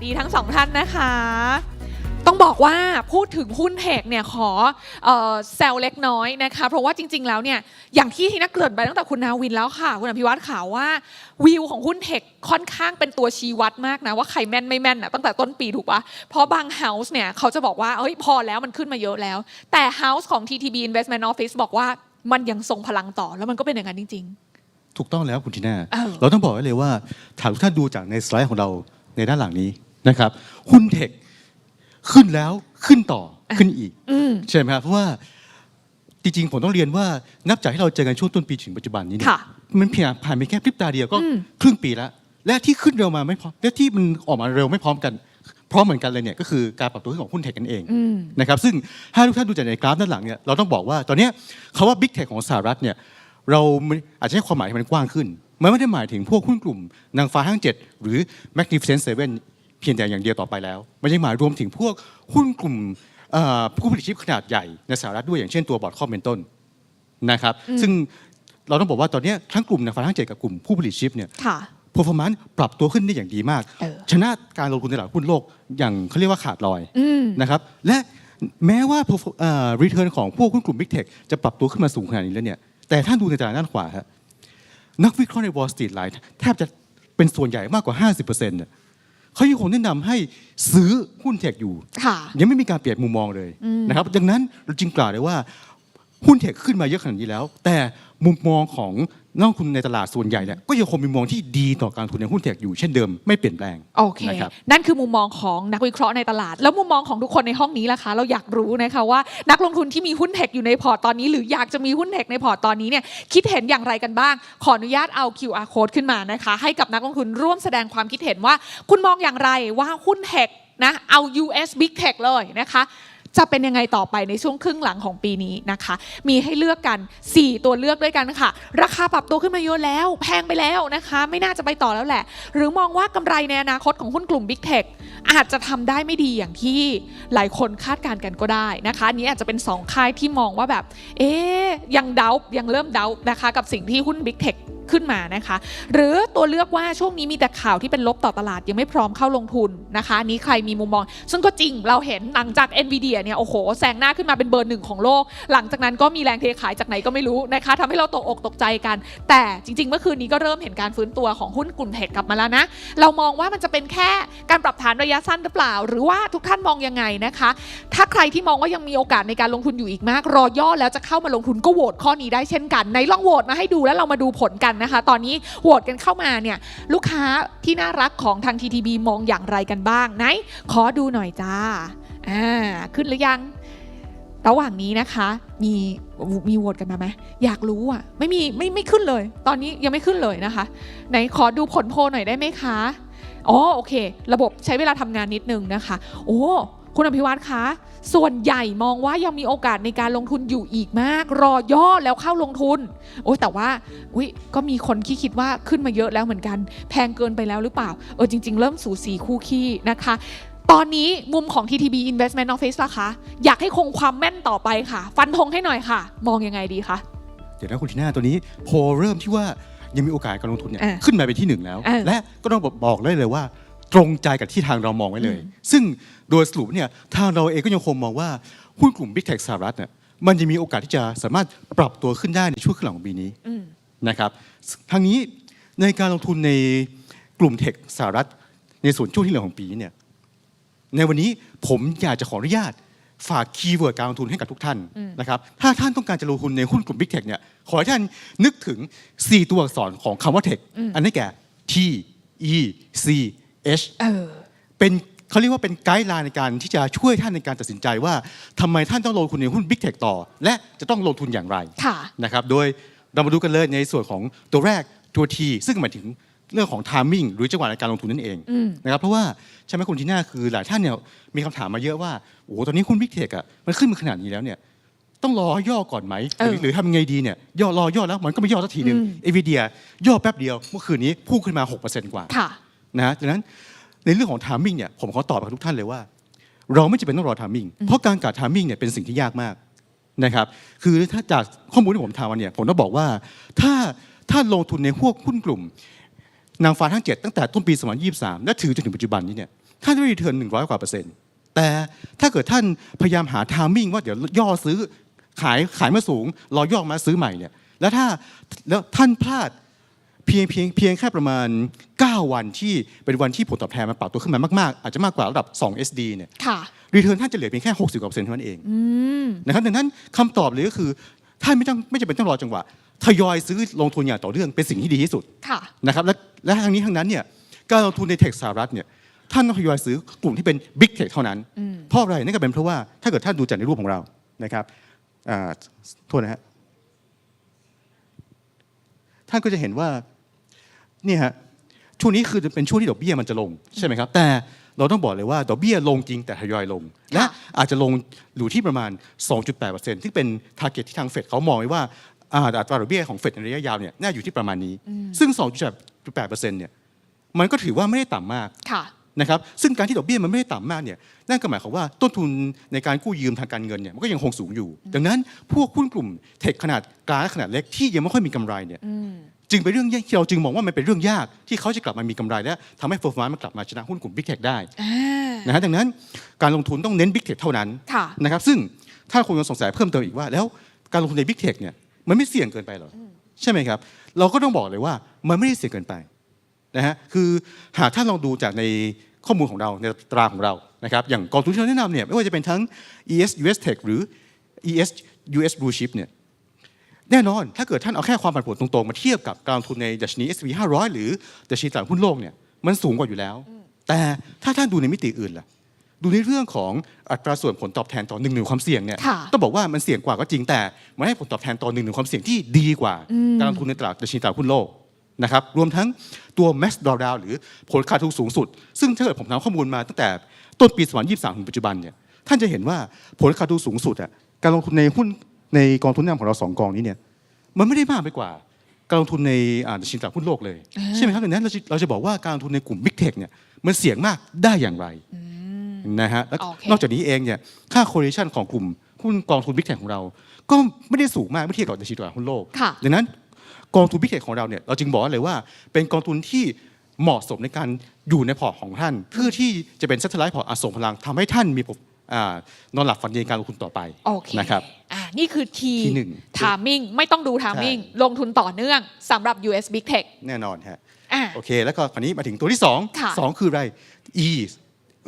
สวัสดีทั้งสองท่านนะคะ ต้องบอกว่าพูดถึงหุ้นเทคเนี่ยขอเอ่อแซวเล็กน้อยนะคะ เพราะว่าจริง ๆ แล้วเนี่ยอย่างที่ที่นักเกริดไปตั้งแต่คุณนาวินแล้วค่ะ คุณอภิวัตข่าวว่าวิวของหุ้นเทคค่อนข้างเป็นตัวชี้วัดมากนะ ว่าใครแม่นไม่แม่นนะตั้งแต่ต้นปีถูกปะเพราะบางเฮาส์เนี่ยเขาจะบอกว่าเฮ้ยพอแล้วมันขึ้นมาเยอะแล้ว แต่เฮาส์ของ TTB Investment Office บอกว่ามันยังทรงพลังต่อแล้วมันก็เป็นอย่างนั้นจริงถูกต้องแล้วคุณทีน่าเออเราต้องบอกไว้เลยว่าถามทุกท่านดูจากในสไลด์ของเราในด้านหลังนี้ นะครับหุ้นเทคขึ้นแล้วขึ้นต่อขึ้นอีกๆอืมใช่ไหมครับเพราะว่าจริงๆผมต้องเรียนว่านับจากที่เราเจอกันช่วงต้นปีถึงปัจจุบันนี้เนี่ยค่ะมันเพียงผ่านไปแค่พริบตาเดียวก็อืมครึ่งปีแล้วและที่ขึ้นเร็วมาไม่พร้อมและที่มันออกมาเร็วไม่พร้อมกันพร้อมเหมือนกันเลยเนี่ยก็คือการปรับตัวขึ้นของหุ้นเทคกันเองอืมนะครับซึ่งถ้าทุกท่านดูจากในกราฟด้านหลังเนี่ยเราต้องบอกว่าตอนเนี้ยคาว่า Big Tech ของสหรัฐเนี่ยเราไม่อาจจะให้ความหมายที่มันกว้างขึ้นมันไม่ได้หมายถึงพวกหุ้นกลุ่มนางฟ้าห้างเจ็ดหรือ Magnificent Seven เพียงแต่อย่างเดียวต่อไปแล้วมันยังหมายรวมถึงพวกหุ้นกลุ่มเอ่อผู้ผลิตชิปขนาดใหญ่ในสหรัฐด้วยอย่างเช่นตัวบอร์ดคอมเป็นต้นนะครับ ซึ่งเราต้องบอกว่าตอนเนี้ยทั้งกลุ่มนางฟ้าห้างเจ็ดกับกลุ่มผู้ผลิตชิปเนี่ยค่ะ performance ปรับตัวขึ้นได้อย่างดีมากเออชนะการลงทุนในตลาดหุ้นโลกอย่างเขาเรียกว่าขาดลอยอืมนะครับและแม้ว่า perfor- เอ่อ return ของพวกหุ้นกลุ่ม Big Tech จะปรับตัวขึ้นมาสูงขนาดนี้แล้วเนี่ยแต่ถ้าดูในตลาดด้านขวาฮะนักวิเคราะห์ใน Wall Street หลายแทบจะเป็นส่วนใหญ่มากกว่า 50%เนี่ย เขายังคงแนะนำให้ซื้อหุ้นเทคอยู่ค่ะยังไม่มีการเปลี่ยนมุมมองเลยนะครับดังนั้นเราจึงกล่าวได้ว่า หุ้นเทคขึ้นมาเยอะขนาดนี้แล้ว แต่มุมมองของนักลงทุนในตลาดส่วนใหญ่เนี่ยก็ยังคงมีมุมมองที่ดีต่อการลงทุนในหุ้นเทคอยู่เช่นเดิมไม่เปลี่ยนแปลงโอเคนะครับนั่นคือมุมมองของนักวิเคราะห์ในตลาด แล้วมุมมองของทุกคนในห้องนี้ล่ะคะเราอยากรู้นะคะว่านักลงทุนที่มีหุ้นเทคอยู่ในพอร์ตตอนนี้ หรืออยากจะมีหุ้นเทคในพอร์ตตอนนี้เนี่ยคิดเห็นอย่างไรกันบ้าง ขออนุญาตเอา QR code ขึ้นมานะคะ ให้กับนักลงทุนร่วมแสดงความคิดเห็นว่า คุณมองอย่างไรว่าหุ้นเทคนะเอา US Big Tech เลยนะคะ จะเป็นยังไงต่อไปในช่วงครึ่งหลังของปีนี้นะคะ มีให้เลือกกัน 4 ตัวเลือกด้วยกันค่ะ ราคาปรับตัวขึ้นมาเยอะแล้ว แพงไปแล้วนะคะ ไม่น่าจะไปต่อแล้วแหละ หรือมองว่ากำไรในอนาคตของหุ้นกลุ่ม Big Tech อาจจะทำได้ไม่ดีอย่างที่หลายคนคาดการณ์กันก็ได้นะคะอันนี้อาจจะเป็น 2 ค่ายที่มองว่าแบบ เอ๊ยยังเดายังเริ่มเดานะคะ กับสิ่งที่หุ้น Big Tech ขึ้นมานะคะ หรือตัวเลือกว่าช่วงนี้มีแต่ข่าวที่เป็นลบต่อตลาดยังไม่พร้อมเข้าลงทุนนะคะนนี้ใครมีมุมมอง ซึ่งก็จริงเราเห็นหลังจาก NVIDIA เนี่ยโอ้โหแซงหน้าขึ้นมาเป็นเบอร์หนึ่งของโลก หลังจากนั้นก็มีแรงเทขายจากไหนก็ไม่รู้นะคะทำให้เราตกอกตกใจกัน แต่จริง ๆ เมื่อคืนนี้ก็เริ่มเห็นการฟื้นตัวของหุ้นกลุ่มเทคกลับมาแล้วนะเรามองว่ามันจะเป็นแค่การปรับฐานระยะสั้นหรือเปล่า หรือว่าทุกท่านมองยังไงนะคะ ถ้าใครที่มองว่ายังมีโอกาสในการลงทุนอยู่อีกมาก รอย่อแล้วจะเข้ามาลงทุนก็โหวตข้อนี้ได้เช่นกันในลองโหวตมาให้ดูแล้วเรามาดูผลกันนะคะ ตอนนี้โหวตกันเข้ามาเนี่ยลูกค้าที่น่ารักของทาง TTB มองอย่างไรกันบ้างไหนขอดูหน่อยจ้าอ่าขึ้นหรือยัง ระหว่างนี้นะคะ มีมีโหวตกันมาไหมอยากรู้อะไม่มีไม่ไม่ขึ้นเลย ตอนนี้ยังไม่ขึ้นเลยนะคะ ไหนขอดูผลโพลหน่อยได้ไหมคะอ๋อโอเค ระบบใช้เวลาทำงานนิดนึงนะคะ โอ้ คุณอภิวัตคะ ส่วนใหญ่มองว่ายังมีโอกาสในการลงทุนอยู่อีกมาก รอย่อแล้วเข้าลงทุน โอ้ยแต่ว่าอุยก็มีคนที่คิดว่าขึ้นมาเยอะแล้วเหมือนกัน แพงเกินไปแล้วหรือเปล่า เออจริง ๆ เริ่มสูสีคู่ขี้นะคะตอนนี้มุมของ TTB Investment Office ล่ะคะ อยากให้คงความแม่นต่อไปค่ะ ฟันธงให้หน่อยค่ะ มองยังไงดีคะ เดี๋ยวนะคุณทีน่าตัวนี้โพลเริ่มที่ว่ายังมีโอกาสการลงทุนเนี่ยอะขึ้นมาเป็นที่หนึ่งแล้วอะและก็ต้องบอกเลยเลยว่า ตรงใจกับที่ทางเรามองไว้เลย ซึ่งโดยสรุปเนี่ยทางเราเองก็ยังคงมองว่าหุ้นกลุ่ม Big Tech สหรัฐเนี่ยมันจะมีโอกาสที่จะสามารถปรับตัวขึ้นได้ในช่วงครึ่งหลังของปีนี้อืมนะครับทางนี้ในการลงทุนในกลุ่มเทคสหรัฐ ในส่วนช่วงที่เหลือของปีนี้เนี่ยในวันนี้ผมอยากจะขออนุญาตฝากคีย์เวิร์ดการลงทุนให้กับทุกท่านนะครับ ถ้าท่านต้องการจะลงทุนในหุ้นกลุ่ม Big Tech เนี่ย ขอให้ท่านนึกถึง 4 ตัวอักษรของคำว่า Tech อันนี้แก่ T E C H เออเป็นเขาเรียกว่าเป็นไกด์ไลน์ในการที่จะช่วยท่านในการตัดสินใจว่าทำไมท่านต้องลงทุนในหุ้น Big Tech ต่อ และจะต้องลงทุนอย่างไรค่ะนะครับโดยเรามาดูกันเลยในส่วนของตัวแรกตัว T ซึ่งหมายถึงเรื่องของ timing หรือจังหวะในการลงทุนนั่นเองอืมนะครับเพราะว่าใช่ไหมคุณทีน่าคือหลายท่านเนี่ยมีคำถามมาเยอะว่าโอ้โหตอนนี้หุ้น Big Tech อะมันขึ้นมาขนาดนี้แล้วเนี่ยต้องรอย่อก่อนไหม หรือเออหรือทำยังไงดีเนี่ยย่อรอย่อแล้วมันก็ไม่ย่อสักทีหนึ่งอืมเอวีเดียย่อแป๊บเดียวเมื่อคืนนี้พุ่งขึ้นมา 6%กว่าค่ะ นะฮะดังนั้นในเรื่องของ timing เนี่ยผมขอตอบกับทุกท่านเลยว่า เราไม่จำเป็นต้องรอ timing เพราะการกาด timing เนี่ยเป็นสิ่งที่ยากมากนะครับ คือถ้าจากข้อมูลที่ผมทำมาเนี่ยผมต้องบอกว่าถ้าถ้าลงทุนในพวกหุ้นกลุ่ม นางฟ้าทั้ง7ตั้งแต่ต้นปี2023และถือจนถึงปัจจุบันนี้เนี่ยท่านจะได้รีเทิร์นหนึ่งร้อยกว่าเปอร์เซ็นต์แต่ถ้าเกิดท่านพยายามหาทามมิ่งว่าเดี๋ยวย่อซื้อขายขายมาสูงรอย่อมาซื้อใหม่เนี่ยแล้วถ้าแล้วท่านพลาด เพียงเพียงเพียงแค่ประมาณ 9 วันที่เป็นวันที่ผลตอบแทนมันปรับตัวขึ้นมามากๆ อาจจะมากกว่าระดับ 2 SD เนี่ยค่ะรีเทิร์นท่านจะเหลือเพียงแค่60กว่าเปอร์เซ็นต์เท่านั้นเองนะครับดังนั้นคำตอบเลยก็คือท่านไม่ต้องไม่จำเป็นต้องรอจังหวะทยอยซื้อลงทุนอย่างต่อเนื่องเป็นสิ่งที่ดีที่สุดค่ะนะครับและและทางนี้ทางนั้นเนี่ยการลงทุนในเทคสหรัฐเนี่ยท่านต้องทยอยซื้อกลุ่มที่เป็นบิ๊กเทคเท่านั้น เพราะอะไรนั่นก็เป็นเพราะว่าถ้าเกิดท่านดูจากในรูปของเรานะครับอ่าโทษนะฮะท่านก็จะเห็นว่าเนี่ยฮะช่วงนี้คือเป็นช่วงที่ดอกเบี้ยมันจะลงใช่ไหมครับ แต่เราต้องบอกเลยว่าดอกเบี้ยลงจริงแต่ทยอยลง และอาจจะลงอยู่ที่ประมาณ 2.8%ที่งเป็นทาร์เก็ตที่ทางเฟดเขามองไว้ว่าอ่าอัตราดอกเบี้ยของเฟดในระยะยาวเนี่ยน่าอยู่ที่ประมาณนี้ ซึ่ง 2.8%เนี่ยมันก็ถือว่าไม่ได้ต่ำมากค่ะนะครับซึ่งการที่ดอกเบี้ยมันไม่ได้ต่ำมากเนี่ยนั่นก็หมายความว่าต้นทุนในการกู้ยืมทางการเงินเนี่ยมันก็ยังคงสูงอยู่ ดังนั้นพวกหุ้นกลุ่มเทคขนาดกลางและขนาดเล็กที่ยังไม่ค่อยมีกำไรเนี่ย จึงเป็นเรื่องยากที่เราจึงมองว่ามันเป็นเรื่องยากที่เขาจะกลับมามีกำไรและทำให้เฟอร์ฟอร์มันกลับมาชนะหุ้นกลุ่มบิ๊กเทคได้อ่านะฮะดังนั้นการลงทุนต้องเน้นบิ๊กเทคเท่านั้นค่ะนะครับซึ่งถ้าคนยังสงสัยเพิ่มเติมอีกว่า แล้วการลงทุนในบิ๊กเทคเนี่ยมันไม่เสี่ยงเกินไปเหรออใช่ไหมครับ เราก็ต้องบอกเลยว่ามันไม่ได้เสี่ยงเกินไปนะฮะคือหากท่านลองดูจากในข้อมูลของเราในตราของเรานะครับอย่างกองทุนที่เราแนะนำเนี่ยไม่ว่าจะเป็นทั้ง ES US Tech หรือ ES US Blue Chip เนี่ย แน่นอนถ้าเกิดท่านเอาแค่ความผันผวนตรงๆ มาเทียบกับการลงทุนในดัชนี S&P 500 หรือดัชนีตลาดหุ้นโลกเนี่ยมันสูงกว่าอยู่แล้ว แต่ถ้าท่านดูในมิติอื่นล่ะดูในเรื่องของอัตราส่วนผลตอบแทนต่อหนึ่งหนึ่งความเสี่ยงเนี่ยค่ะต้องบอกว่ามันเสี่ยงกว่าก็จริงแต่มันให้ผลตอบแทนต่อหนึ่งหนึ่งความเสี่ยงที่ดีกว่า การลงทุนในตลาดดัชนีตลาดหุ้นโลกนะครับรวมทั้งตัว max drawdown หรือผลขาดทุนสูงสุด ซึ่งถ้าเกิดผมทำข้อมูลมาตั้งแต่ต้นปี2023ถึงปัจจุบันเนี่ยท่านจะเห็นว่าผลขาดทุนสูงสุดอะการลงทุนในหุ้น ในกองทุนแนะนำของเราสองกองนี้เนี่ยมันไม่ได้มากไปกว่า การลงทุนในอ่าดัชนีตลาดหุ้นโลกเลย ใช่ไหมครับดังนั้นเราจะเราจะบอกว่าการลงทุนในกลุ่ม Big Tech เนี่ยมันเสี่ยงมากได้อย่างไรนะฮะแล้วโอเคนอกจากนี้เองเนี่ยค่า correlation ของกลุ่มหุ้นกองทุน Big Tech ของเรา ก็ไม่ได้สูงมากเมื่อเทียบกับดัชนีตลาดหุ้นโลกค่ะดังนั้นกองทุน Big Tech ของเราเนี่ยเราจึงบอกเลยว่าเป็นกองทุนที่เหมาะสมในการอยู่ในพอร์ตของท่าน เพื่อที่จะเป็น satellite พอร์ตอาส่งพลังทำให้ท่านมีอ่า นอนหลับฝันดีในการลงทุนต่อไปโอเคนะครับอ่านี่คือคีที่หนึ่งทามมิ่งไม่ต้องดูทามมิ่งใช่ลงทุนต่อเนื่องสำหรับ US Big Tech แน่นอนฮะอ่าโอเค แล้วก็คราวนี้มาถึงตัวที่ค่ะ2 2 คืออะไร E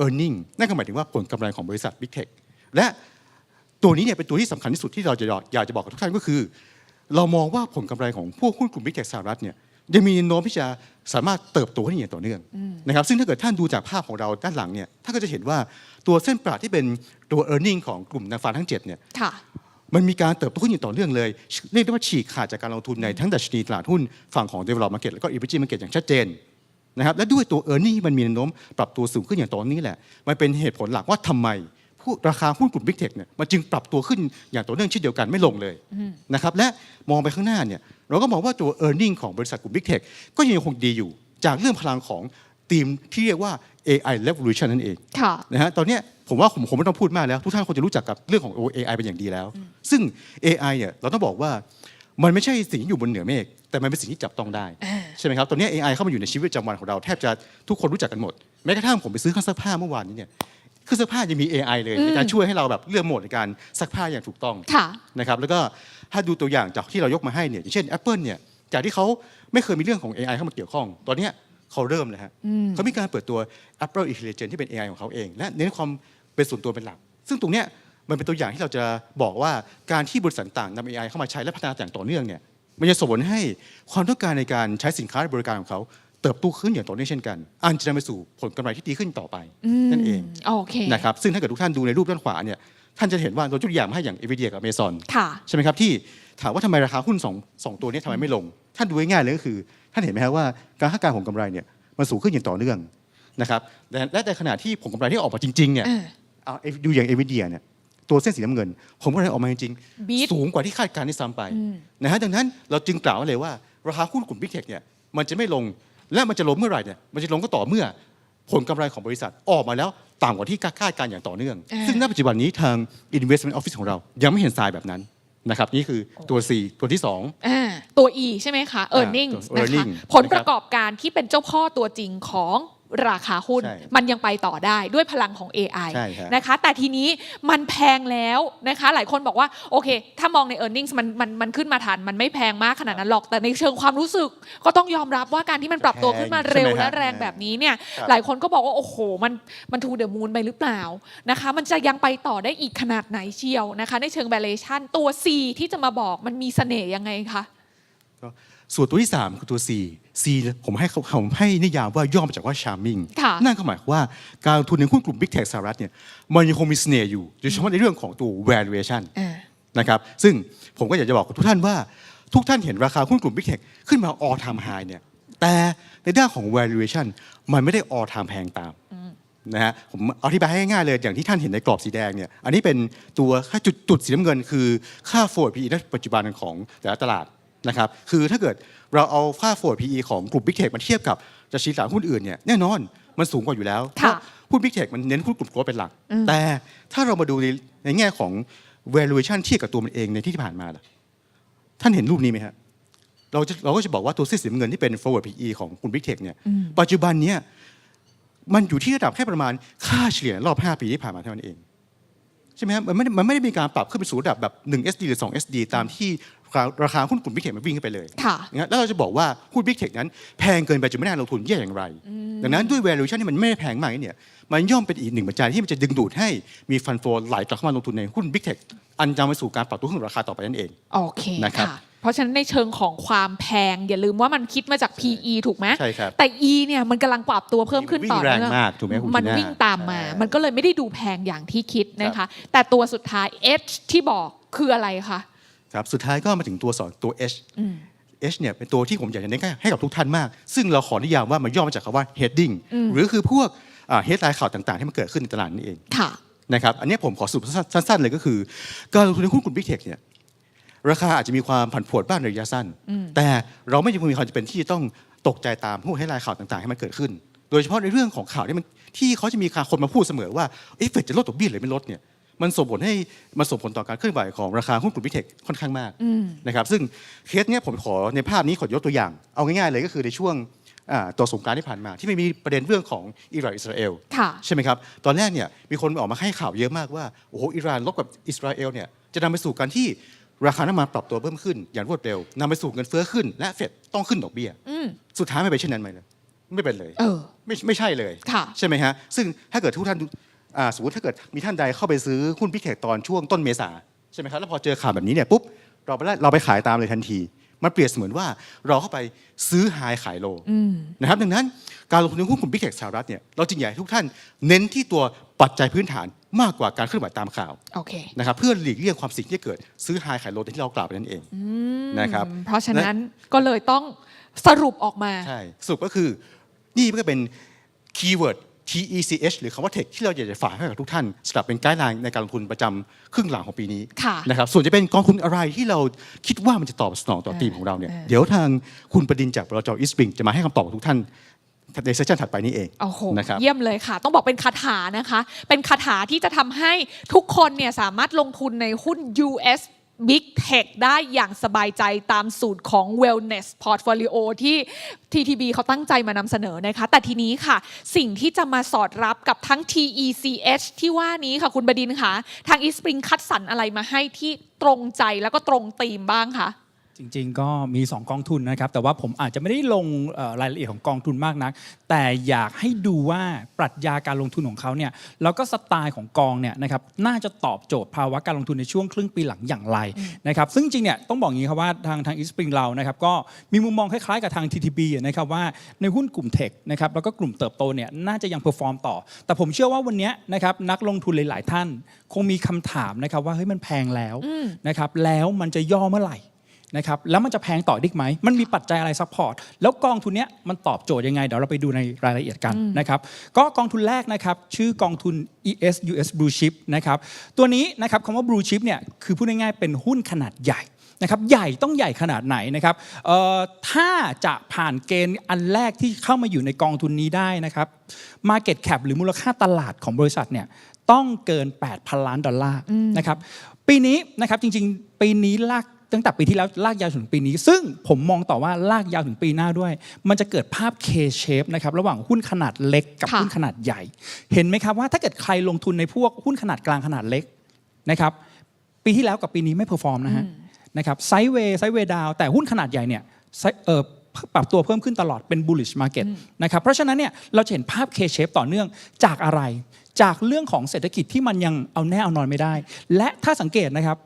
earning นั่นก็หมายถึงว่าผลกำไรของบริษัท Big Tech และตัวนี้เนี่ยเป็นตัวที่สำคัญที่สุดที่เราจะอยากจะบอกกับทุกท่านก็คือ เรามองว่าผลกำไรของพวกหุ้นกลุ่ม Big Tech สหรัฐเนี่ย ยังมีแนวโน้มที่จะสามารถเติบโตขึ้นอย่างต่อเนื่องนะครับซึ่งถ้าเกิดท่านดูจากภาพของเราด้านหลังเนี่ยท่านก็จะเห็นว่าตัวเส้นประหลาดที่เป็นตัว e a r n i n g ของกลุ่มนางฟ้าทั้งเจ็ดเนี่ยค่ะมันมีการเติบโตขึ้นอย่างต่อเนื่องเลย เรียกได้ว่าฉีกขาดจากการลงทุนในทั้งดัชนีตลาดหุ้นฝั่งของ developed market แล้วก็ emerging market อย่างชัดเจนนะครับและด้วยตัว e a r n i n g ที่มันมีแนวโน้มปรับตัวสูงขึ้นอย่างต่อเนื่องนี่แหละมันเป็นเหตุผลหลักว่าทำไมผู้ราคาหุ้นกลุ่ม Big Tech เนี่ยมันจึงปรับตัวขึ้นอย่างต่อเนื่องเช่นเดียวกันไม่ลงเลยนะครับและมองไปข้างหน้าเนี่ย เราก็มองว่าตัว e a r n i n g ของบริษัทกลุ่ม Big Tech ก็ยังคงดีอยู่ จากเรื่องพลังของทีมที่เรียกว่า AI revolution นั่นเองค่ะนะฮะตอนเนี้ยผมว่าผมผมไม่ต้องพูดมากแล้ว ทุกท่านคงจะรู้จักกับเรื่องของ AI เป็นอย่างดีแล้ว ซึ่ง AI เนี่ยเราต้องบอกว่ามันไม่ใช่สิ่งที่อยู่บนเหนือเมฆแต่มันเป็นสิ่งที่จับต้องได้ใช่ไหมครับตอนเนี้ย AI เข้ามาอยู่ในชีวิตประจำวันของเราแทบจะทุกคนรู้จักกันหมดแม้กระทั่งผมไปซื้อเครื่องซักผ้าเมื่อวานนี้เนี่ย เครื่องซักผ้ายังมี AI เลย ในการช่วยให้เราแบบเลือกโหมดในการซักผ้าอย่างถูกต้องค่ะ นะครับแล้วก็ถ้าดูตัวอย่างจากที่เรายกมาให้เนี่ยอย่างเช่น Apple เนี่ยจากที่เขาไม่เคยมีเรื่องของ AI เข้ามาเกี่ยวข้อง ตอนเนี้ยเขาเริ่มเลยฮะเขามีการเปิดตัว Apple Intelligence ที่เป็น AI ของเขาเอง และเน้นความเป็นส่วนตัวเป็นหลัก ซึ่งตรงเนี้ยมันเป็นตัวอย่างที่เราจะบอกว่าการที่บริษัทต่างนำ AI เข้ามาใช้และพัฒนาอย่างต่อเนื่องเนี่ยมันจะส่งผลให้ความต้องการในการใช้สินค้าและบริการของเขา เติบโตขึ้นอย่างต่อเนื่องเช่นกัน อันจะนำไปสู่ผลกำไรที่ดีขึ้นต่อไปนั่นเองโอเคนะครับซึ่งถ้าเกิดทุกท่านดูในรูปด้านขวาเนี่ยท่านจะเห็นว่าเรายกตัวอย่างมาให้อย่าง NVIDIA กับ Amazon ค่ะใช่ไหมครับที่ถามว่าทำไมราคาหุ้นสองสองตัวนี้ทำไมไม่ลง ท่านดูง่ายๆเลยก็คือ ท่านเห็นไหมครับว่าการคาดการณ์ผลกำไรเนี่ยมันสูงขึ้นอย่างต่อเนื่องนะครับและและในขณะที่ผลกำไรที่ออกมาจริงๆเนี่ยเออเอาดูอย่าง NVIDIA เนี่ยตัวเส้นสีน้ำเงินผลกำไรออกมาจริง Beat ๆสูงกว่าที่คาดการณ์ที่ซ้ำไปนะฮะดังนั้นเราจึงกล่าวไว้เลยว่าราคาหุ้นกลุ่ม Big Tech เนี่ยมันจะไม่ลง และมันจะลงเมื่อไหร่เนี่ยมันจะลงก็ต่อเมื่อผลกำไรของบริษัทออกมาแล้วต่ำกว่าที่คาดการณ์อย่างต่อเนื่องอ่าซึ่งณปัจจุบันนี้ทาง Investment Office ของเรา ยังไม่เห็นทรายแบบนั้นนะครับนี่คือตัว C ตัวที่2อ่าตัว E ใช่ไหมคะ earning ตัวนะคะ earning ผลประกอบการที่เป็นเจ้าพ่อตัวจริงของ ราคาหุ้น ใช่มันยังไปต่อได้ด้วยพลังของ AI ใช่ครับ นะคะ แต่ทีนี้มันแพงแล้วนะคะ หลายคนบอกว่า โอเค ถ้ามองใน e a r n i n g มันมันมันขึ้นมาทัน มันไม่แพงมากขนาดนั้นหรอก แต่ในเชิงความรู้สึกก็ต้องยอมรับว่าการที่มันปรับตัวขึ้นมาเร็วและแรงแบบนี้เนี่ย ครับ หลายคนก็บอกว่าโอ้โห มันมันทูเดอะมูนไปหรือเปล่านะคะ มันจะยังไปต่อได้อีกขนาดไหนเชียวนะคะ ในเชิง valuation ตัว C ที่จะมาบอกมันมีเสน่ห์ยังไงคะ ส่วนตัวที่ 3 คือตัว C C เนี่ยผมให้เขาผมให้นิยามว่าย่อมาจากว่า charming ค่ะนั่นก็หมายความว่าการลงทุนในหุ้นกลุ่ม Big Tech สหรัฐเนี่ยมันยังคงมีเสน่ห์อยู่โดยเฉพาะในเรื่องของตัว valuation อ่านะครับซึ่งผมก็อยากจะบอกกับทุกท่านว่า ทุกท่านเห็นราคาหุ้นกลุ่ม Big Tech ขึ้นมา all time high เนี่ยแต่ในด้านของ valuation มันไม่ได้ all time แพงตามนะฮะผมอธิบายให้ง่ายๆเลยอย่างที่ท่านเห็นในกรอบสีแดงเนี่ยอันนี้เป็นตัวค่าจุดจุดสีน้ำเงิน คือค่า forward PE ณปัจจุบันของแต่ละตลาด นะครับคือถ้าเกิดเราเอาค่า forward PE ของกลุ่ม Big Tech มาเทียบกับดัชนีตลาดหุ้นอื่นเนี่ยแน่นอนมันสูงกว่าอยู่แล้วเพค่ะราะหุ้น Big Tech มันเน้นหุ้นกลุ่มโกลด์เป็นหลัก แต่ถ้าเรามาดูในในแง่ของ valuation เทียบกับตัวมันเองในที่ผ่านมาล่ะท่านเห็นรูปนี้ไหมฮะเราจะเราก็จะบอกว่าตัวเส้นสีน้ำเงินที่เป็น forward PE ของกลุ่ม Big Tech เนี่ยปัจจุบันเนี้ยมันอยู่ที่ระดับแค่ประมาณค่าเฉลี่ยรอบ 5 ปีที่ผ่านมาเท่านั้นเองใช่ไหมครับมันไม่ได้มันไม่ได้มีการปรับขึ้นไปสู่ระดับแบบ 1 SD หรือ 2 SD ตามที่ ราคาราคาหุ้นกลุ่ม Big Tech มันวิ่งขึ้นไปเลยค่ะนะแล้วเราจะบอกว่าหุ้น Big Tech นั้นแพงเกินไปจนไม่น่าลงทุนแย่อย่างไร ดังนั้นด้วย valuation ที่มันไม่ได้แพงมากเนี่ยมันย่อมเป็นอีกหนึ่งปัจจัยที่มันจะดึงดูดให้มีฟันโฟไหลกลับเข้ามาลงทุนในหุ้น Big Tech อันจะไปสู่การปรับตัวหุ้นราคาต่อไปนั่นเองโอเคนะครับค่ะเพราะฉะนั้นในเชิงของความแพง อย่าลืมว่ามันคิดมาจาก PE ถูกไหมใช่ครับแต่ E เนี่ยมันกำลังปรับตัวเพิ่มขึ้นต่อวิ่งแรงเนื่องมากถูกไหมคุณมันจีน่าวิ่งตามมาใช่มันก็เลยไม่ได้ดูแพงอย่างที่คิดนะคะ แต่ตัวสุดท้าย H ที่บอกคืออะไรคะ ครับสุดท้ายก็มาถึงตัวสอนตัว H H เนี่ยเป็นตัวที่ผมอยากจะเน้นให้กับทุกท่านมาก ซึ่งเราขอนิยามว่ามันย่อมาจากคำว่า heading หรือคือพวกเฮดไลน์ข่าวต่างๆ ที่มันเกิดขึ้นในตลาดนี่เองค่ะนะครับอันนี้ผมขอสรุปสั้น ๆ เลยก็คือ การลงทุนในหุ้นกลุ่ม Big Tech เนี่ยราคาอาจจะมีความผันผวนบ้างในระยะสั้น แต่เราไม่จำเป็นมีความจำเป็นที่จะต้องตกใจตามผู้ให้รายข่าวต่างๆ ให้มันเกิดขึ้น โดยเฉพาะในเรื่องของข่าวที่มันที่เขาจะมีการคนมาพูดเสมอว่าเอ๊ะเฟดจะลดดอกเบี้ยหรือไม่ลดเนี่ย มันส่งผลให้มันส่งผลต่อการเคลื่อนไหวของราคาหุ้นกลุ่ม Big Tech ค่อนข้างมากนะครับซึ่งเคสเนี้ยผมขอในภาพนี้ขอยกตัวอย่าง เอาง่ายๆเลยก็คือในช่วงอ่าตัวสงกรารที่ผ่านมา ที่ไม่มีประเด็นเรื่องของอิหร่านอิสราเอลค่ะใช่ไหมครับตอนแรกเนี่ยมีคนออกมาให้ข่าวเยอะมากว่าโอ้โหอิหร่านลบกับอิสราเอลเนี่ยจะนำไปสู่การที่ราคาน้ำมันปรับตัวเพิ่มขึ้นอย่างรวดเร็วนำไปสู่เงินเฟ้อขึ้น และเฟดต้องขึ้นดอกเบี้ยอืมสุดท้ายไม่เป็นเช่นนั้นไหมเลยไม่เป็นเลยเออไม่ไม่ใช่เลยค่ะใช่ไหมฮะซึ่งถ้าเกิดทุกท่านดูอ่า สมมติถ้าเกิดมีท่านใดเข้าไปซื้อหุ้นพิเศษตอนช่วงต้นเมษาใช่ไหมครับแล้วพอเจอข่าวแบบนี้เนี่ยปุ๊บเราไปไล่เราไปขายตามเลยทันที มันเปรียบเสมือนว่าเราเข้าไปซื้อไฮขายโลนะครับดังนั้นการลงทุนในหุ้นกลุ่มพิเศษสหรัฐเนี่ยเราจึงอยากให้ทุกท่านเน้นที่ตัวปัจจัยพื้นฐานมากกว่าการเคลื่อนไหวตามข่าวโอเคนะครับเพื่อหลีกเลี่ยงความเสี่ยงที่จะเกิดซื้อไฮขายโลที่เรากล่าวไปนั่นเองนะครับเพราะฉะนั้นก็เลยต้องสรุปออกมาใช่สรุปก็คือนี่ก็เป็นคีย์เวิร์ด TECH หรือคำว่า Tech ที่เราอยากจะฝากให้กับทุกท่านสำหรับเป็นไกด์ไลน์ในการลงทุนประจำครึ่งหลังของปีนี้ค่ะนะครับส่วนจะเป็นกองทุนอะไรที่เราคิดว่ามันจะตอบสนองต่อทีมของเราเนี่ยอ่าเดี๋ยวทางคุณประดินจากบลจอีสปริงจะมาให้คำตอบกับทุกท่านในเซสชันถัดไปนี้เองโอ้โหนะครับเยี่ยมเลยค่ะ ต้องบอกเป็นคาถานะคะ เป็นคาถาที่จะทำให้ทุกคนเนี่ยสามารถลงทุนในหุ้น US Big Tech ได้อย่างสบายใจตามสูตรของ Wellness Portfolio ที่ TTB เขาตั้งใจมานำเสนอนะคะ แต่ทีนี้ค่ะ สิ่งที่จะมาสอดรับกับทั้ง TECH ที่ว่านี้ค่ะคุณบดินค่ะ ทาง eSpring คัดสรรอะไรมาให้ที่ตรงใจแล้วก็ตรงธีมบ้างคะ จริงๆ ก็มี 2 กองทุนนะครับ แต่ว่าผมอาจจะไม่ได้ลงเอ่อรายละเอียดของกองทุนมากนัก แต่อยากให้ดูว่าปรัชญาการลงทุนของเขาเนี่ยแล้วก็สไตล์ของกองเนี่ยนะครับน่าจะตอบโจทย์ภาวะการลงทุนในช่วงครึ่งปีหลังอย่างไรนะครับซึ่งจริงๆเนี่ยต้องบอกอย่างนี้ครับว่าทางทางอีสปริงเรานะครับก็มีมุมมองคล้ายๆกับทาง TTB นะครับว่าในหุ้นกลุ่มเทคนะครับแล้วก็กลุ่มเติบโตเนี่ยน่าจะยังเพอร์ฟอร์มต่อ แต่ผมเชื่อว่าวันเนี้ยนะครับนักลงทุนหลายๆท่าน คงมีคำถามนะครับว่าเฮ้ยมันแพงแล้วนะครับแล้วมันจะย่อเมื่อไหร่ นะครับแล้วมันจะแพงต่อได้อีกไหม มันมีปัจจัยอะไรซัพพอร์ตแล้วกองทุนเนี้ยมันตอบโจทย์ยังไง เดี๋ยวเราไปดูในรายละเอียดกันนะครับก็กองทุนแรกนะครับชื่อกองทุน ES US Blue Chip นะครับตัวนี้นะครับคำว่า Blue Chip เนี่ยคือพูดง่ายๆเป็นหุ้นขนาดใหญ่นะครับใหญ่ต้องใหญ่ขนาดไหนนะครับเอ่อถ้าจะผ่านเกณฑ์อันแรกที่เข้ามาอยู่ในกองทุนนี้ได้นะครับ Market Cap หรือมูลค่าตลาดของบริษัทเนี่ยต้องเกิน 8,000 ล้านดอลลาร์นะครับปีนี้นะครับจริงๆ ปีนี้ลาก ตั้งแต่ปีที่แล้วลากยาวถึงปีนี้ ซึ่งผมมองต่อว่าลากยาวถึงปีหน้าด้วย มันจะเกิดภาพ K shape นะครับระหว่างหุ้นขนาดเล็กกับค่ะหุ้นขนาดใหญ่ เห็นไหมครับว่าถ้าเกิดใครลงทุนในพวกหุ้นขนาดกลางขนาดเล็กนะครับปีที่แล้วกับปีนี้ไม่เพอร์ฟอร์มนะฮะนะครับไซด์เวย์ไซด์เวย์ดาวแต่หุ้นขนาดใหญ่เนี่ยไซเอ่อปรับตัวเพิ่มขึ้นตลอดเป็น bullish market นะครับเพราะฉะนั้นเนี่ยเราจะเห็นภาพ K shape ต่อเนื่องจากอะไร จากเรื่องของเศรษฐกิจที่มันยังเอาแน่เอานอนไม่ได้ และถ้าสังเกตนะครับ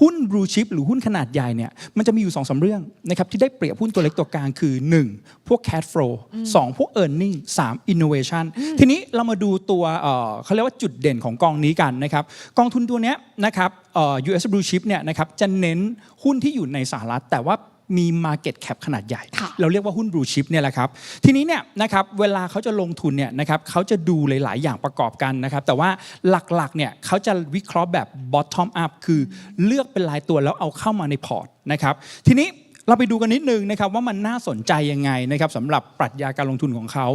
หุ้นบลูชิพหรือหุ้นขนาดใหญ่เนี่ยมันจะมีอยู่2อสาเรื่องนะครับที่ได้เปรียบหุ้นตัวเล็กตัวกลางคือ 1 พวก cash flow 2 พวก earning 3 innovation ทีนี้เรามาดูตัวเอ่อเขาเรียกว่าจุดเด่นของกองนี้กันนะครับกองทุนตัวเนี้ยนะครับเอ่อ US blue chip เนี่ยนะครับจะเน้นหุ้นที่อยู่ในสหรัฐแต่ว่า มี market cap ขนาดใหญ่ค่ะเราเรียกว่าหุ้นบลูชิพเนี่ยแหละครับ ทีนี้เนี่ยนะครับเวลาเขาจะลงทุนเนี่ยนะครับเขาจะดูหลาย ๆ อย่างประกอบกันนะครับ แต่ว่าหลัก ๆ เนี่ยเขาจะวิเคราะห์แบบ bottom up คือเลือกเป็นรายตัวแล้วเอาเข้ามาในพอร์ตนะครับ ทีนี้เราไปดูกันนิดนึงนะครับว่ามันน่าสนใจยังไงนะครับสำหรับปรัชญาการลงทุนของเขา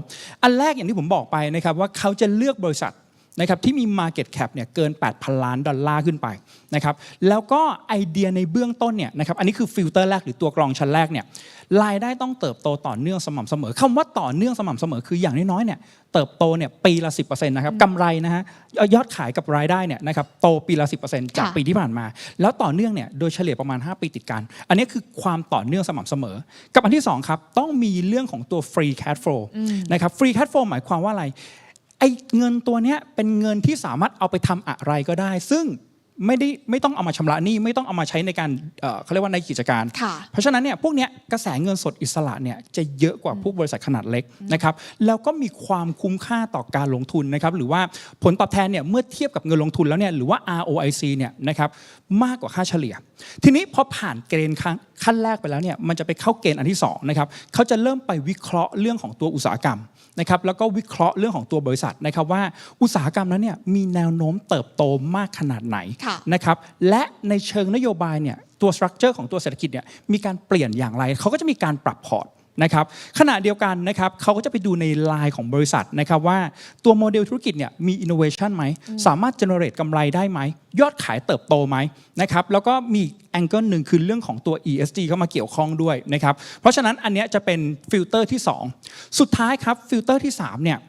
อันแรกอย่างที่ผมบอกไปนะครับว่าเขาจะเลือกบริษัท นะครับที่มี Market Cap เนี่ยเกิน 8,000 ล้านดอลลาร์ขึ้นไปนะครับแล้วก็ไอเดียในเบื้องต้นเนี่ยนะครับอันนี้คือฟิลเตอร์แรกหรือตัวกรองชั้นแรกเนี่ยรายได้ต้องเติบโตต่อเนื่องสม่ำเสมอคำว่าต่อเนื่องสม่ำเสมอคืออย่างน้อยๆเนี่ยเติบโตเนี่ยปีละ 10%นะครับกำไรนะฮะยอดขายกับรายได้เนี่ยนะครับโตปีละ 10%จากค่ะปีที่ผ่านมา แล้วต่อเนื่องเนี่ยโดยเฉลี่ยประมาณ 5 ปีติดกัน อันนี้คือความต่อเนื่องสม่ำเสมอ กับอันที่สองครับต้องมีเรื่องของตัว free cash flow นะครับ free cash flow หมายความว่าอะไรไอ้เงินตัวเนี้ยเป็นเงินที่สามารถเอาไปทำอะไรก็ได้ ซึ่งไม่ได้ไม่ต้องเอามาชำระหนี้ไม่ต้องเอามาใช้ในการเอ่อเขาเรียกว่าในกิจการค่ะเพราะฉะนั้นเนี่ยพวกเนี้ยกระแสเงินสดอิสระเนี่ยจะเยอะกว่าพวกบริษัทขนาดเล็กนะครับแล้วก็มีความคุ้มค่าต่อการลงทุนนะครับหรือว่าผลตอบแทนเนี่ยเมื่อเทียบกับเงินลงทุนแล้วเนี่ยหรือว่า ROIC เนี่ยนะครับมากกว่าค่าเฉลี่ย ทีนี้พอผ่านเกณฑ์ขั้นขั้นแรกไปแล้วเนี่ยมันจะไปเข้าเกณฑ์อันที่สองนะครับเขาจะเริ่มไปวิเคราะห์เรื่องของตัวอุตสาหกรรม นะครับแล้วก็วิเคราะห์เรื่องของตัวบริษัทนะครับว่าอุตสาหกรรมนั้นเนี่ยมีแนวโน้มเติบโตมากขนาดไหนค่ะนะครับและในเชิงนโยบายเนี่ยตัวสตรัคเจอร์ของตัวเศรษฐกิจเนี่ยมีการเปลี่ยนอย่างไรเขาก็จะมีการปรับพอร์ต นะครับขณะเดียวกันนะครับเขาก็จะไปดูในลายของบริษัทนะครับว่าตัวโมเดลธุรกิจเนี่ยมีอินโนเวชันไหม สามารถ generate กำไรได้ไหม ยอดขายเติบโตไหมนะครับแล้วก็มีแองเกิลหนึ่งคือเรื่องของตัว ESG เข้ามาเกี่ยวข้องด้วยนะครับเพราะฉะนั้นอันเนี้ยจะเป็นฟิลเตอร์ที่ 2 สุดท้ายครับฟิลเตอร์ที่3เนี่ย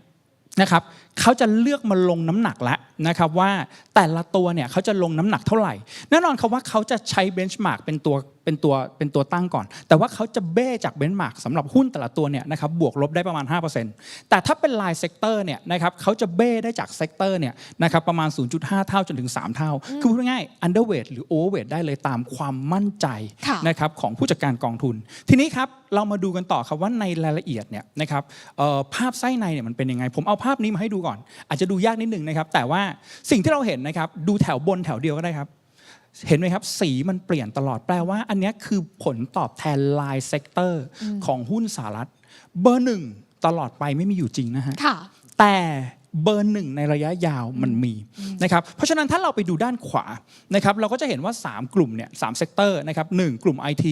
นะครับ เขาจะเลือกมาลงน้ำหนักแล้วนะครับว่าแต่ละตัวเนี่ยเขาจะลงน้ำหนักเท่าไหร่ แน่นอนครับว่าเขาจะใช้เบนช์มาร์กเป็นตัวเป็นตัวเป็นตัวตั้งก่อน แต่ว่าเขาจะเบ้จากเบนช์มาร์กสำหรับหุ้นแต่ละตัวเนี่ยนะครับบวกลบได้ประมาณ 5%แต่ถ้าเป็นลายเซกเตอร์เนี่ยนะครับเขาจะเบ้ได้จากเซกเตอร์เนี่ยนะครับประมาณ 0.5 เท่าจนถึง 3 เท่า คือพูดง่ายๆ underweight หรือ overweight ได้เลยตามความมั่นใจค่ะนะครับของผู้จัดการกองทุน ทีนี้ครับเรามาดูกันต่อครับว่าในรายละเอียดเนี่ยนะครับเอ่อภาพไส้ในเนี่ยมันเป็นยังไง ผมเอาภาพนี้มาให้ดูก่อน อาจจะดูยากนิดนึงนะครับ แต่ว่าสิ่งที่เราเห็นนะครับ ดูแถวบนแถวเดียวก็ได้ครับ เห็นไหมครับ สีมันเปลี่ยนตลอดแปลว่า อันเนี้ยคือผลตอบแทนลายเซกเตอร์ของหุ้นสหรัฐ เบอร์หนึ่งตลอดไปไม่มีอยู่จริงนะฮะค่ะแต่ เบอร์หนึ่งในระยะยาวมันมีนะครับเพราะฉะนั้นถ้าเราไปดูด้านขวานะครับเราก็จะเห็นว่า 3 กลุ่มเนี่ยสามเซกเตอร์นะครับหนึ่งกลุ่ม IT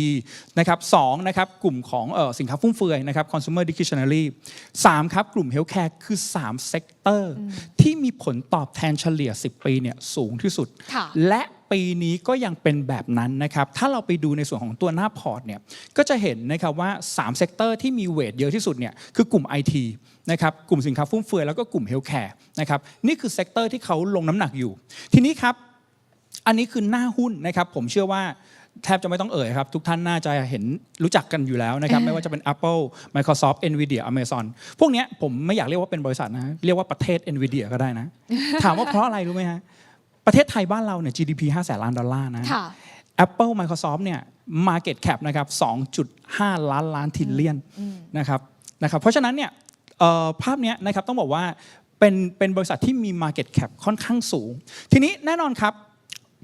นะครับสองนะครับกลุ่มของเอ่อสินค้าฟุ่มเฟือยนะครับ consumer discretionary สามครับกลุ่ม healthcare คือ3เซกเตอร์ที่มีผลตอบแทนเฉลี่ย 10 ปีเนี่ยสูงที่สุดค่ะและ ปีนี้ก็ยังเป็นแบบนั้นนะครับ ถ้าเราไปดูในส่วนของตัวหน้าพอร์ตเนี่ย ก็จะเห็นนะครับว่า3เซกเตอร์ที่มีเวทเยอะที่สุดเนี่ย คือกลุ่ม IT นะครับ กลุ่มสินค้าฟุ่มเฟือยแล้วก็กลุ่มเฮลท์แคร์นะครับ นี่คือเซกเตอร์ที่เขาลงน้ำหนักอยู่ ทีนี้ครับ อันนี้คือหน้าหุ้นนะครับ ผมเชื่อว่าแทบจะไม่ต้องเอ่ยครับ ทุกท่านน่าจะเห็นรู้จักกันอยู่แล้วนะครับ ไม่ว่าจะเป็น Apple Microsoft Nvidia Amazon พวกเนี้ยผมไม่อยากเรียกว่าเป็นบริษัทนะ เรียกว่าประเทศ Nvidia ก็ได้นะ ถามว่าเพราะอะไรรู้ไหมฮะ ประเทศไทยบ้านเราเนี่ย GDP 5แสนล้านดอลลาร์นะค่ะ Apple Microsoft เนี่ย Market Cap นะครับ 2.5 ล้านล้านทิลเลียนนะครับนะครับ เพราะฉะนั้นเนี่ยเอ่อภาพเนี้ยนะครับต้องบอกว่าเป็นเป็นบริษัทที่มี Market Cap ค่อนข้างสูง ทีนี้แน่นอนครับ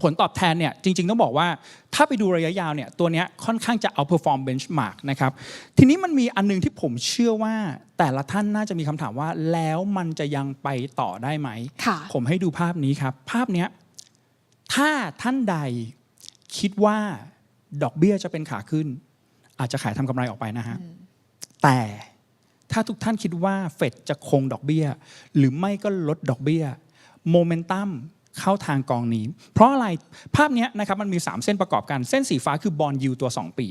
ผลตอบแทนเนี่ยจริงๆ ต้องบอกว่าถ้าไปดูระยะยาวเนี่ยตัวเนี้ยค่อนข้างจะ outperform benchmark นะครับทีนี้มันมีอันหนึงที่ผมเชื่อว่าแต่ละท่านน่าจะมีคำถามว่าแล้วมันจะยังไปต่อได้ไหมค่ะผมให้ดูภาพนี้ครับ ภาพเนี้ยถ้าท่านใดคิดว่าดอกเบี้ยจะเป็นขาขึ้น อาจจะขายทำกำไรออกไปนะฮะแต่ถ้าทุกท่านคิดว่าเฟดจะคงดอกเบี้ย หรือไม่ก็ลดดอกเบี้ยโมเมนตัม เข้าทางกองนี้ เพราะอะไรภาพเนี้ยนะครับมันมี 3 เส้นประกอบกันเส้นสีฟ้าคือบอลยูตัว 2 ปี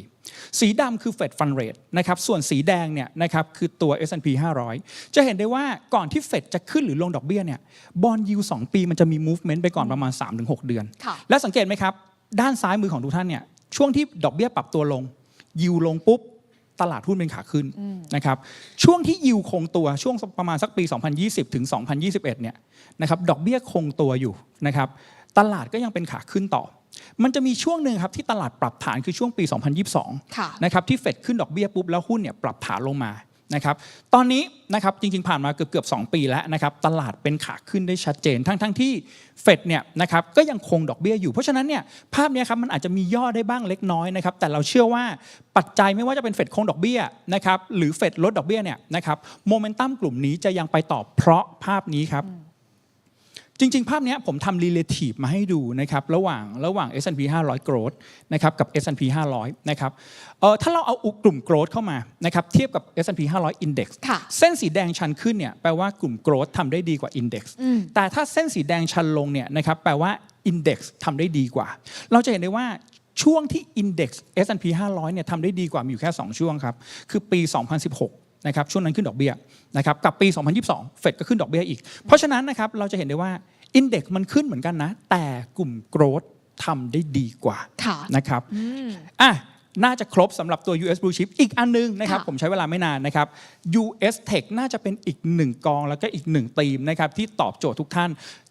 สีดำคือเฟดฟันเรทนะครับส่วนสีแดงเนี่ยนะครับคือตัว S&P 500 จะเห็นได้ว่าก่อนที่เฟดจะขึ้นหรือลงดอกเบี้ยเนี่ยบอลยู2ปีมันจะมี movement ไปก่อนประมาณ 3-6 เดือนค่ะและสังเกตไหมครับ ด้านซ้ายมือของทุกท่านเนี่ยช่วงที่ดอกเบี้ยปรับตัวลงยิวลงปุ๊บ ตลาดหุ้นเป็นขาขึ้นนะครับช่วงที่ยิวคงตัวช่วงประมาณสักปี 2020 ถึง 2021 เนี่ยนะครับดอกเบี้ยคงตัวอยู่นะครับตลาดก็ยังเป็นขาขึ้นต่อ มันจะมีช่วงหนึ่งครับที่ตลาดปรับฐานคือช่วงปี 2022ค่ะนะครับที่เฟดขึ้นดอกเบี้ยปุ๊บแล้วหุ้นเนี่ยปรับฐานลงมา นะครับตอนนี้นะครับจริงๆผ่านมาเกือบเกือบสปีแล้วนะครับตลาดเป็นขาขึ้นได้ชัดเจน ทั้งทั้งที่เฟดเนี่ยนะครับก็ยังคงดอกเบี้ยอยู่ เพราะฉะนั้นเนี่ยภาพนี้ครับมันอาจจะมีย่อได้บ้างเล็กน้อยนะครับแต่เราเชื่อว่าปัจจัยไม่ว่าจะเป็นเฟดคงดอกเบี้ยนะครับหรือเฟดลดดอกเบี้ยเนี่ยนะครับโมเมนตัมกลุ่มนี้จะยังไปต่อเพราะภาพนี้ครับ จริง ๆ ภาพเนี้ยผมทำ relative มาให้ดูนะครับระหว่างระหว่าง S&P 500 growth นะครับกับ S&P 500นะครับเอ่อถ้าเราเอากลุ่ม growth เข้ามานะครับเทียบกับ S&P 500 index ค่ะเส้นสีแดงชันขึ้นเนี่ยแปลว่ากลุ่ม growth ทำได้ดีกว่า index อืมแต่ถ้าเส้นสีแดงชันลงเนี่ยนะครับแปลว่า index ทำได้ดีกว่า เราจะเห็นได้ว่าช่วงที่ index S&P 500เนี่ยทำได้ดีกว่ามีอยู่แค่ 2 ช่วงครับ คือปี 2016 นะครับช่วงนั้นขึ้นดอกเบี้ยนะครับกับปี 2022 เฟดก็ขึ้นดอกเบี้ยอีก เพราะฉะนั้นนะครับเราจะเห็นได้ว่า index มันขึ้นเหมือนกันนะ แต่กลุ่ม growth ทำได้ดีกว่าค่ะนะครับอะน่าจะครบสำหรับตัว US Blue Chip อีกอันนึงนะครับค่ะผมใช้เวลาไม่นานนะครับ US Tech น่าจะเป็นอีกหนึ่งกองแล้วก็อีกหนึ่งธีมนะครับที่ตอบโจทย์ทุกท่าน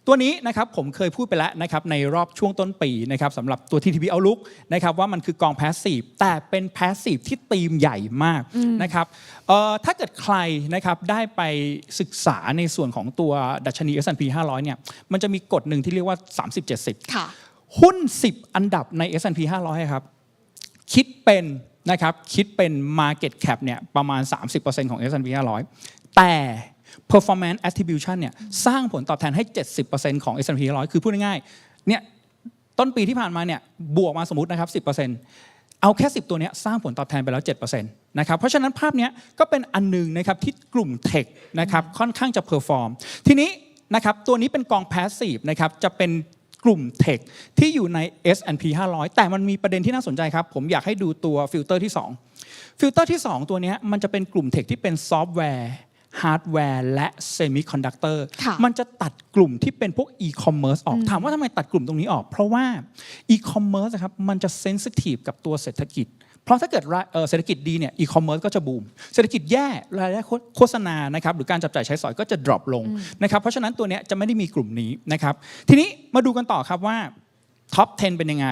ตัวนี้นะครับผมเคยพูดไปแล้วนะครับในรอบช่วงต้นปีนะครับสำหรับตัว TTP Outlook นะครับว่ามันคือกอง Passive แต่เป็น Passive ที่ธีมใหญ่มากนะครับเอ่อถ้าเกิดใครนะครับได้ไปศึกษาในส่วนของตัวดัชนี S&P 500 เนี่ยมันจะมีกฎหนึ่งที่เรียกว่า 30-70ค่ะหุ้น 10 อันดับใน S&P 500 ครับ คิดเป็นนะครับคิดเป็น Market Cap เนี่ยประมาณ 30%ของ S&P 500 แต่ Performance Attribution เนี่ยสร้างผลตอบแทนให้ 70%ของ S&P 500 คือพูดง่ายๆ เนี่ยต้นปีที่ผ่านมาเนี่ยบวกมาสมมตินะครับ 10%เอาแค่ 10 ตัวเนี้ยสร้างผลตอบแทนไปแล้ว 7%นะครับ เพราะฉะนั้นภาพเนี้ยก็เป็นอันหนึงนะครับที่กลุ่มเทคนะครับค่อนข้างจะเพอร์ฟอร์ม ทีนี้นะครับตัวนี้เป็นกอง Passive นะครับจะเป็นกลุ่มเทคที่อยู่ใน S&P 500 แต่มันมีประเด็นที่น่าสนใจครับ ผมอยากให้ดูตัวฟิลเตอร์ที่ 2 ฟิลเตอร์ที่ 2 ตัวเนี้ยมันจะเป็นกลุ่มเทคที่เป็นซอฟต์แวร์ ฮาร์ดแวร์และเซมิคอนดักเตอร์ค่ะมันจะตัดกลุ่มที่เป็นพวกอีคอมเมิร์ซออก ถามว่าทำไมตัดกลุ่มตรงนี้ออก เพราะว่าอีคอมเมิร์ซครับมันจะเซนซิทีฟกับตัวเศรษฐกิจ เพราะถ้าเกิดรายเอ่อเศรษฐกิจดีเนี่ยอีคอมเมิร์ซก็จะบูม เศรษฐกิจแย่รายได้โฆษณานะครับหรือการจับจ่ายใช้สอยก็จะ drop ลงนะครับเพราะฉะนั้นตัวเนี้ยจะไม่ได้มีกลุ่มนี้นะครับทีนี้มาดูกันต่อครับว่าท็อป 10 เป็นยังไง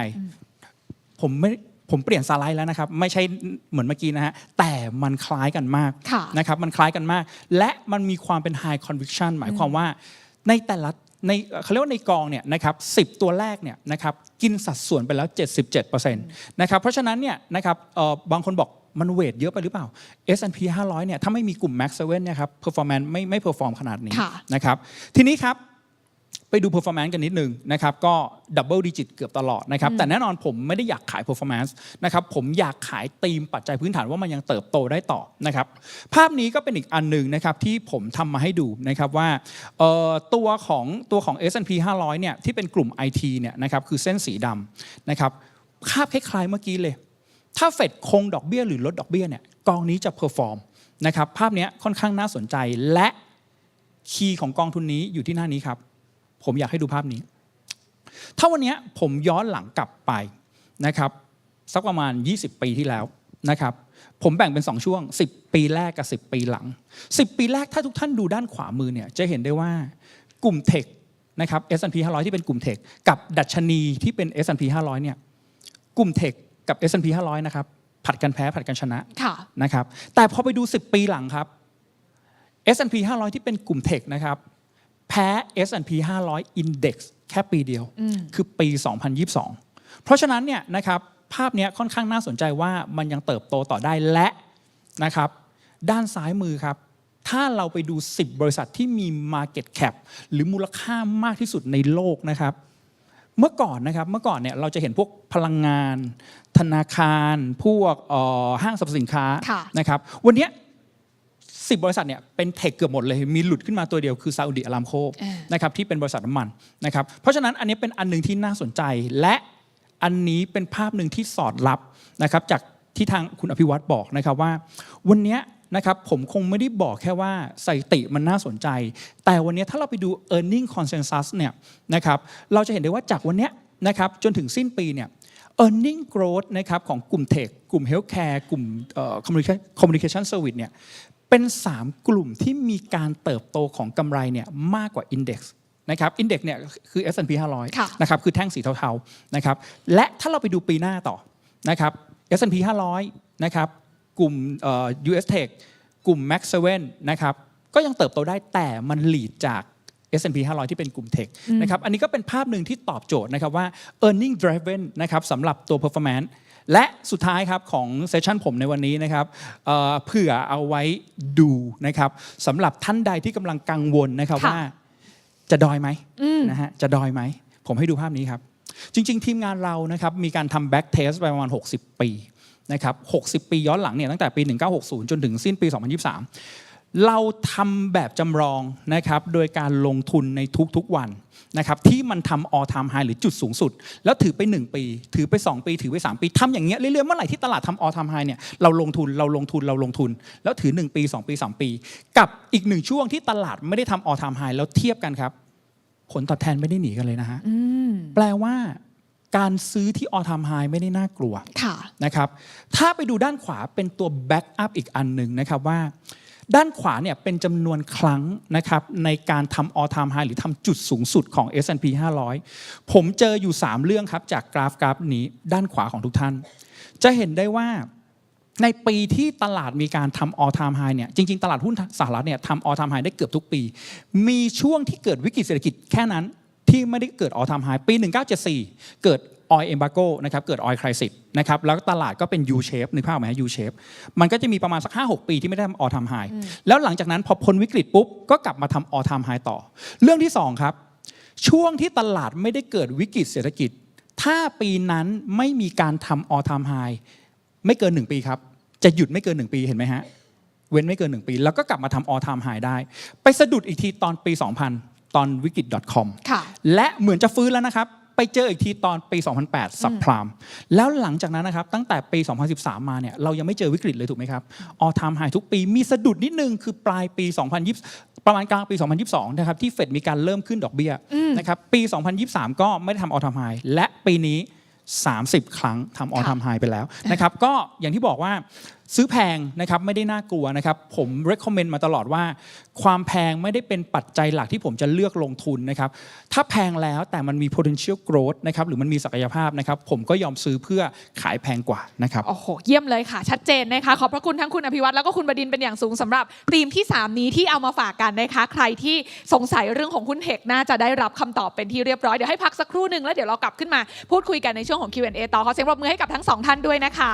ผมไม่ ผมเปลี่ยนสไลด์แล้วนะครับ ไม่ใช่เหมือนเมื่อกี้นะฮะแต่มันคล้ายกันมากค่ะนะครับมันคล้ายกันมาก และมันมีความเป็น high conviction หมายความว่าในแต่ละในเขาเรียกว่าในกองเนี่ยนะครับ10ตัวแรกเนี่ยนะครับกินสัดส่วนไปแล้ว 77%นะครับเพราะฉะนั้นเนี่ยนะครับเอ่อบางคนบอกมันเวทเยอะไปหรือเปล่า S&P 500เนี่ยถ้าไม่มีกลุ่ม Max 7เนี่ยครับ performance ไม่ไม่ perform ขนาดนี้ค่ะนะครับทีนี้ครับ ไปดู performance กันนิดนึงนะครับก็ดับเบิลดิจิตเกือบตลอดนะครับแต่แน่นอนผมไม่ได้อยากขาย performance นะครับผมอยากขายธีมปัจจัยพื้นฐานว่ามันยังเติบโตได้ต่อนะครับภาพนี้ก็เป็นอีกอันหนึ่งนะครับที่ผมทำมาให้ดูนะครับว่าเอ่อตัวของตัวของ S&P 500เนี่ยที่เป็นกลุ่ม IT เนี่ยนะครับคือเส้นสีดำนะครับภาพคล้ายๆเมื่อกี้เลย ถ้าเฟดคงดอกเบี้ยหรือลดดอกเบี้ยเนี่ยกองนี้จะเพอร์ฟอร์มนะครับภาพเนี้ยค่อนข้างน่าสนใจและคีย์ของกองทุนนี้อยู่ที่หน้านี้ครับ ผมอยากให้ดูภาพนี้ ถ้าวันเนี้ยผมย้อนหลังกลับไปนะครับ สักประมาณ 20 ปีที่แล้วนะครับ ผมแบ่งเป็น 2 ช่วง 10 ปีแรกกับ 10 ปีหลัง 10 ปีแรกถ้าทุกท่านดูด้านขวามือเนี่ยจะเห็นได้ว่ากลุ่มเทคนะครับ S&P 500 ที่เป็นกลุ่มเทคกับดัชนีที่เป็น S&P 500เนี่ยกลุ่มเทคกับ S&P 500 นะครับ ผัดกันแพ้ผัดกันชนะค่ะนะครับ แต่พอไปดู 10 ปีหลังครับ S&P 500 ที่เป็นกลุ่มเทคนะครับ แพ้ S&P 500 Index แค่ปีเดียว คือปี 2022 เพราะฉะนั้นเนี่ยนะครับภาพเนี้ยค่อนข้างน่าสนใจว่ามันยังเติบโตต่อได้และนะครับ ด้านซ้ายมือครับ ถ้าเราไปดู 10 บริษัทที่มี Market Cap หรือมูลค่ามากที่สุดในโลกนะครับ เมื่อก่อนนะครับเมื่อก่อนเนี่ยเราจะเห็นพวกพลังงาน ธนาคาร พวกเอ่อห้างสรรพสินค้าค่ะนะครับ วันเนี้ย 10 บริษัทเนี่ยเป็นเทคเกือบหมดเลยมีหลุดขึ้นมาตัวเดียวคือซาอุดิอารามโคอ่านะครับที่เป็นบริษัทน้ำมันนะครับเพราะฉะนั้นอันนี้เป็นอันหนึ่งที่น่าสนใจ และอันนี้เป็นภาพหนึ่งที่สอดรับนะครับจากที่ทางคุณอภิวัตรบอกนะครับว่า วันเนี้ยนะครับผมคงไม่ได้บอกแค่ว่าสถิติมันน่าสนใจ แต่วันเนี้ยถ้าเราไปดู e a r n i n g consensus เนี่ยนะครับเราจะเห็นได้ว่าจากวันเนี้ยนะครับจนถึงสิ้นปีเนี่ย e a r n i n g growth นะครับของกลุ่มเทคกลุ่ม healthcare กลุ่มเอ่อ communication communication service เนี่ย เป็น 3 กลุ่มที่มีการเติบโตของกำไรเนี่ยมากกว่า index นะครับ index เนี่ยคือ S&P ค่ะ500นะครับคือแท่งสีเทาๆนะครับและถ้าเราไปดูปีหน้าต่อนะครับ S&P 500นะครับกลุ่มเอ่อ US Tech กลุ่ม Max 7นะครับก็ยังเติบโตได้แต่มันหลีดจาก S&P 500 ที่เป็นกลุ่มเทคนะครับอันนี้ก็เป็นภาพหนึ่งที่ตอบโจทย์นะครับว่า earning driven นะครับสำหรับตัว performance และสุดท้ายครับของเซสชันผมในวันนี้นะครับเอ่อเผื่อเอาไว้ดูนะครับสำหรับท่านใดที่กำลังกังวลนะครับค่ะว่าจะดอยไหมนะฮะจะดอยไหม ผมให้ดูภาพนี้ครับ จริง ๆ ทีมงานเรานะครับมีการทำ back test ไปประมาณ 60 ปีนะครับ 60 ปีย้อนหลังเนี่ยตั้งแต่ปี 1960 จนถึงสิ้นปี 2023 เราทำแบบจำลองนะครับโดยการลงทุนในทุกๆวันนะครับที่มันทำ all time high หรือจุดสูงสุด แล้วถือไป 1 ปี ถือไป 2 ปี ถือไป 3 ปีทำอย่างเงี้ยเรื่อยๆเมื่อไหร่ที่ตลาดทำ all time high เนี่ยเราลงทุนเราลงทุนเราลงทุน แล้วถือ 1 ปี 2 ปี 3 ปี กับอีกหนึ่งช่วงที่ตลาดไม่ได้ทำ all time high แล้วเทียบกันครับ ผลตอบแทนไม่ได้หนีกันเลยนะฮะอืมแปลว่าการซื้อที่ all time high ไม่ได้น่ากลัวค่ะนะครับถ้าไปดูด้านขวาเป็นตัว back up อีกอันหนึ่งนะครับว่า ด้านขวาเนี่ยเป็นจำนวนครั้งนะครับในการทำ all time high หรือทำจุดสูงสุดของ S&P 500 ผมเจออยู่ 3 เรื่องครับจากกราฟกราฟนี้ด้านขวาของทุกท่าน จะเห็นได้ว่าในปีที่ตลาดมีการทำ all time high เนี่ยจริง ๆ ตลาดหุ้นสหรัฐเนี่ยทำ all time high ได้เกือบทุกปี มีช่วงที่เกิดวิกฤตเศรษฐกิจแค่นั้นที่ไม่ได้เกิด all time high ปี 1974 เกิด oil embargo นะครับเกิด oil crisis นะครับแล้วตลาดก็เป็น U shape นึกภาพไหมฮะ U shape มันก็จะมีประมาณสัก 5-6 ปีที่ไม่ได้ทำ all time high แล้วหลังจากนั้นพอพ้นวิกฤตปุ๊บ ก็กลับมาทำ all time high ต่อ เรื่องที่ 2 ครับ ช่วงที่ตลาดไม่ได้เกิดวิกฤตเศรษฐกิจ ถ้าปีนั้นไม่มีการทำ all time high ไม่เกิน 1 ปีครับ จะหยุดไม่เกิน 1 ปีเห็นไหมฮะเว้นไม่เกิน 1 ปี แล้วก็กลับมาทำ all time high ได้ ไปสะดุดอีกทีตอนปี 2000 ตอนวิกฤต .com ค่ะและเหมือนจะฟื้นแล้วนะครับ ไปเจออีกทีตอนปี 2008 สับพรามแล้วหลังจากนั้นนะครับตั้งแต่ปี 2013 มาเนี่ยเรายังไม่เจอวิกฤตเลยถูกไหมครับออทามไฮทุกปีมีสะดุดนิดนึงคือปลายปี 2020 ประมาณกลางปี 2022 นะครับที่เฟดมีการเริ่มขึ้นดอกเบี้ยนะครับปี 2023 ก็ไม่ได้ทำออทามไฮและปีนี้ 30 ครั้งทำออทามไฮไปแล้วนะครับก็อย่างที่บอกว่าซื้อแพงนะครับไม่ได้น่ากลัวนะครับผม recommend มาตลอดว่า ความแพงไม่ได้เป็นปัจจัยหลักที่ผมจะเลือกลงทุนนะครับถ้าแพงแล้วแต่มันมี potential growth นะครับหรือมันมีศักยภาพนะครับผมก็ยอมซื้อเพื่อขายแพงกว่านะครับโอ้โหเยี่ยมเลยค่ะ ชัดเจนนะคะขอบพระคุณทั้งคุณอภิวัตรแล้วก็คุณบดินเป็นอย่างสูงสำหรับธีมที่ 3 นี้ที่เอามาฝากกันนะคะ ใครที่สงสัยเรื่องของหุ้นเทคน่าจะได้รับคำตอบเป็นที่เรียบร้อยเดี๋ยวให้พักสักครู่หนึ่งแล้วเดี๋ยวเรากลับขึ้นมาพูดคุยกันในช่วงของ Q&A ต่อขอเสียงปรบมือให้กับทั้งสองท่านด้วยนะคะ